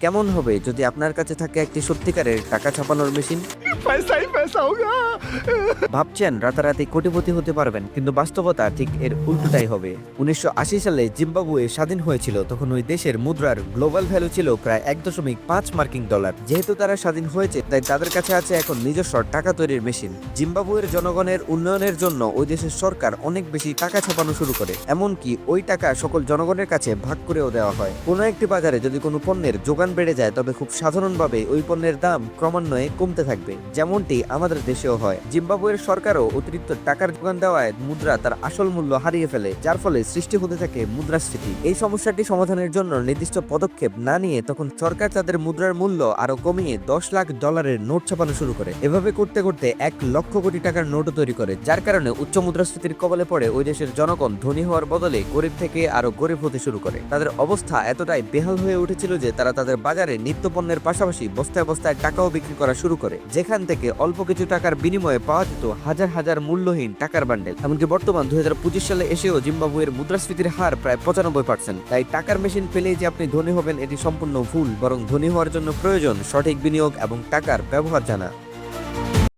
কেমন হবে যদি আপনার কাছে থাকে একটি সত্যিকারের টাকা ছাপানোর মেশিন? ভাবছেন রাতারাতি কোটিপতি হতে পারবেন কিন্তু বাস্তবতা ঠিক এর উল্টোটাই হবে। উনিশশো আশি সালে জিম্বাবুয়ে স্বাধীন হয়েছিল তখন ওই দেশের মুদ্রার গ্লোবাল ভ্যালু ছিল প্রায় এক দশমিক পাঁচ মার্কিং ডলার। যেহেতু তারা স্বাধীন হয়েছে তাই তাদের কাছে আছে এখন নিজস্ব টাকা তৈরির মেশিন। জিম্বাবুয়ের জনগণের উন্নয়নের জন্য ওই দেশের সরকার অনেক বেশি টাকা ছাপানো শুরু করে এমনকি ওই টাকা সকল জনগণের কাছে ভাগ করেও দেওয়া হয়। কোনো একটি বাজারে যদি কোনো পণ্যের যোগান বেড়ে যায়, তবে খুব সাধারণভাবে ওই পণ্যের দাম ক্রমান্বয়ে কমতে থাকবে। যেমনটি আমাদের দেশেও হয়। জিম্বাবুয়ের সরকারও অতিরিক্ত টাকার যোগান দেওয়ায় মুদ্রা তার আসল মূল্য হারিয়ে ফেলে, যার ফলে সৃষ্টি হতে থাকে মুদ্রাস্ফীতি। এই সমস্যাটি সমাধানের জন্য নির্দিষ্ট পদক্ষেপ না নিয়ে তখন সরকার তাদের মুদ্রার মূল্য আরও কমিয়ে দশ লাখ ডলারের নোট ছাপানো শুরু করে। এভাবে করতে করতে এক লক্ষ কোটি টাকার নোটও তৈরি করে, যার কারণে উচ্চ মুদ্রাস্ফীতির কবলে পড়ে ওই দেশের জনগণ ধনী হওয়ার বদলে গরিব থেকে আরও গরিব হতে শুরু করে। তাদের অবস্থা এতটাই বেহাল হয়ে উঠেছিল যে তারা তাদের বাজারে নিত্যপণ্যের পাশাপাশি বস্তায় বস্তায় টাকাও বিক্রি করা শুরু করে। যেখান থেকে অল্প কিছু টাকার বিনিময়ে পাওয়া যেত হাজার হাজার মূল্যহীন টাকার বান্ডেল। এমনকি বর্তমান দুই হাজার পঁচিশ সালে এসেও জিম্বাবুয়ের মুদ্রাস্ফীতির হার প্রায় পঁচানব্বই পার্সেন্ট তাই টাকার মেশিন পেলেই যে আপনি ধনী হবেন, এটি সম্পূর্ণ ভুল, বরং ধনী হওয়ার জন্য প্রয়োজন সঠিক বিনিয়োগ এবং টাকার ব্যবহার জানা।